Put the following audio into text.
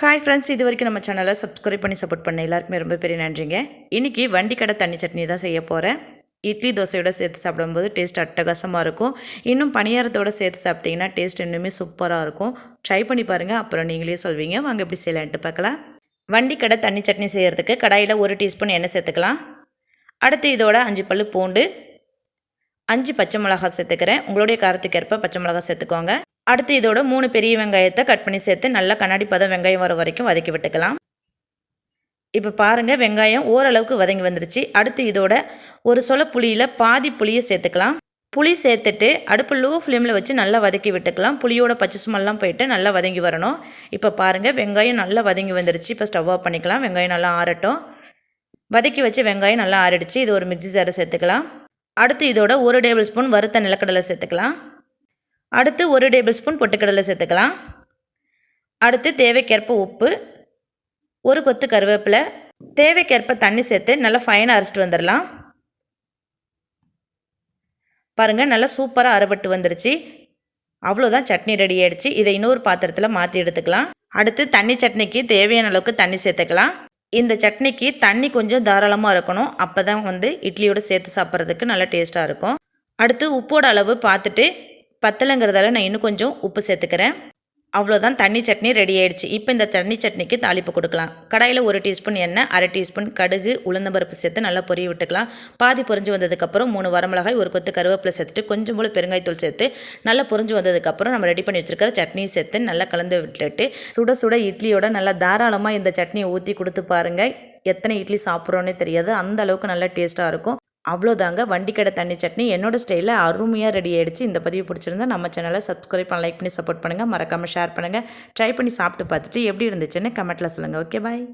Hi friends இது வரைக்கும் நம்ம சேனலை சப்ஸ்கிரைப் பண்ணி சப்போர்ட் பண்ண எல்லாருக்குமே ரொம்ப பெரிய நன்றிங்க. இன்றைக்கி வண்டி கடை தண்ணி சட்னி தான் செய்ய போகிறேன் இட்லி தோசையோட சேர்த்து சாப்பிடும்போது டேஸ்ட் அட்டகாசமாக இருக்கும். இன்னும் பணியாரத்தோட சேர்த்து சாப்பிட்டிங்கன்னா டேஸ்ட் இன்னுமே சூப்பராக இருக்கும். ட்ரை பண்ணி பாருங்கள் அப்புறம் நீங்களே சொல்வீங்க. வாங்க எப்படி செய்யலான்ட்டு பார்க்கலாம். வண்டி கடை தண்ணி சட்னி செய்கிறதுக்கு கடாயில் ஒரு டீஸ்பூன் எண்ணெய் சேர்த்துக்கலாம். அடுத்து இதோட அஞ்சு பல்லு பூண்டு அஞ்சு பச்சை மிளகாய் சேர்த்துக்கிறேன். உங்களுடைய காரத்துக்கு ஏற்ப பச்சை மிளகாய் சேர்த்துக்கோங்க. அடுத்து இதோட மூணு பெரிய வெங்காயத்தை கட் பண்ணி சேர்த்து நல்லா கண்ணாடி பதம் வெங்காயம் வர வரைக்கும் வதக்கி விட்டுக்கலாம். இப்போ பாருங்கள் வெங்காயம் ஓரளவுக்கு வதங்கி வந்துருச்சு. அடுத்து இதோட ஒரு சொல புளியில் பாதி புளியை சேர்த்துக்கலாம். புளி சேர்த்துட்டு அடுப்பு லோ ஃப்ளேமில் வச்சு நல்லா வதக்கி விட்டுக்கலாம். புளியோட பச்சை சுமெல்லாம் போயிட்டு நல்லா வதங்கி வரணும். இப்போ பாருங்கள் வெங்காயம் நல்லா வதங்கி வந்துருச்சு. இப்போ ஸ்டவ் ஆஃப் பண்ணிக்கலாம். வெங்காயம் நல்லா ஆறட்டும். வதக்கி வச்சு வெங்காயம் நல்லா ஆறிடுச்சு. இது ஒரு மிக்சி ஜாரை சேர்த்துக்கலாம். அடுத்து இதோட ஒரு டேபிள் ஸ்பூன் வறுத்த நிலக்கடலை சேர்த்துக்கலாம். அடுத்து ஒரு டேபிள் ஸ்பூன் பொட்டுக்கடலை சேர்த்துக்கலாம். அடுத்து தேவைக்கேற்ப உப்பு ஒரு கொத்து கருவேப்பிலை தேவைக்கேற்ப தண்ணி சேர்த்து நல்லா ஃபைனாக அரைச்சிட்டு வந்துடலாம். பாருங்கள் நல்லா சூப்பராக அரைப்பட்டு வந்துருச்சு. அவ்வளோதான் சட்னி ரெடி ஆகிடுச்சு இதை இன்னொரு பாத்திரத்தில் மாற்றி எடுத்துக்கலாம். அடுத்து தண்ணி சட்னிக்கு தேவையான அளவுக்கு தண்ணி சேர்த்துக்கலாம். இந்த சட்னிக்கு தண்ணி கொஞ்சம் தாராளமாக இருக்கணும். அப்போ தான் வந்து இட்லியோடு சேர்த்து சாப்பிட்றதுக்கு நல்லா டேஸ்ட்டாக இருக்கும். அடுத்து உப்போட அளவு பார்த்துட்டு பத்தலைங்கிறதால நான் இன்னும் கொஞ்சம் உப்பு சேர்த்துக்கிறேன். அவ்வளோதான் தண்ணி சட்னி ரெடி ஆயிடுச்சு. இப்போ இந்த தண்ணி சட்னிக்கு தாளிப்பு கொடுக்கலாம். கடாயில் ஒரு டீஸ்பூன் எண்ணெய் அரை டீஸ்பூன் கடுகு உளுந்தம்பருப்பு சேர்த்து நல்லா பொரிய விட்டுக்கலாம். பாதி பொரிஞ்சு வந்ததுக்கப்புறம் மூணு வரமிளகாய் ஒரு கொத்து கருவேப்பிலை சேர்த்துட்டு கொஞ்சம் போல் பெருங்காயத்தூள் சேர்த்து நல்லா பொரிஞ்சு வந்ததுக்கப்புறம் நம்ம ரெடி பண்ணி வச்சுருக்கிற சட்னியை சேர்த்து நல்லா கலந்து விட்டுட்டு சுட சுட இட்லியோட நல்லா தாராளமாக இந்த சட்னியை ஊற்றி கொடுத்து பாருங்கள் எத்தனை இட்லி சாப்பிட்றோன்னே தெரியாது. அந்த அளவுக்கு நல்லா டேஸ்ட்டாக இருக்கும். அவ்வளோதாங்க. வண்டிக்கடை தண்ணி சட்னி என்னோட ஸ்டைலில் அருமையாக ரெடி ஆகிடுச்சு இந்த பதிவு பிடிச்சிருந்தா நம்ம சேனலை சப்ஸ்கிரைப் பண்ண லைக் பண்ணி சப்போர்ட் பண்ணுங்கள் மறக்காமல் ஷேர் பண்ணுங்கள் ட்ரை பண்ணி சாப்பிட்டு பார்த்துட்டு எப்படி இருந்துச்சுன்னு கமெண்ட்டில் சொல்லுங்கள் ஓகே பாய்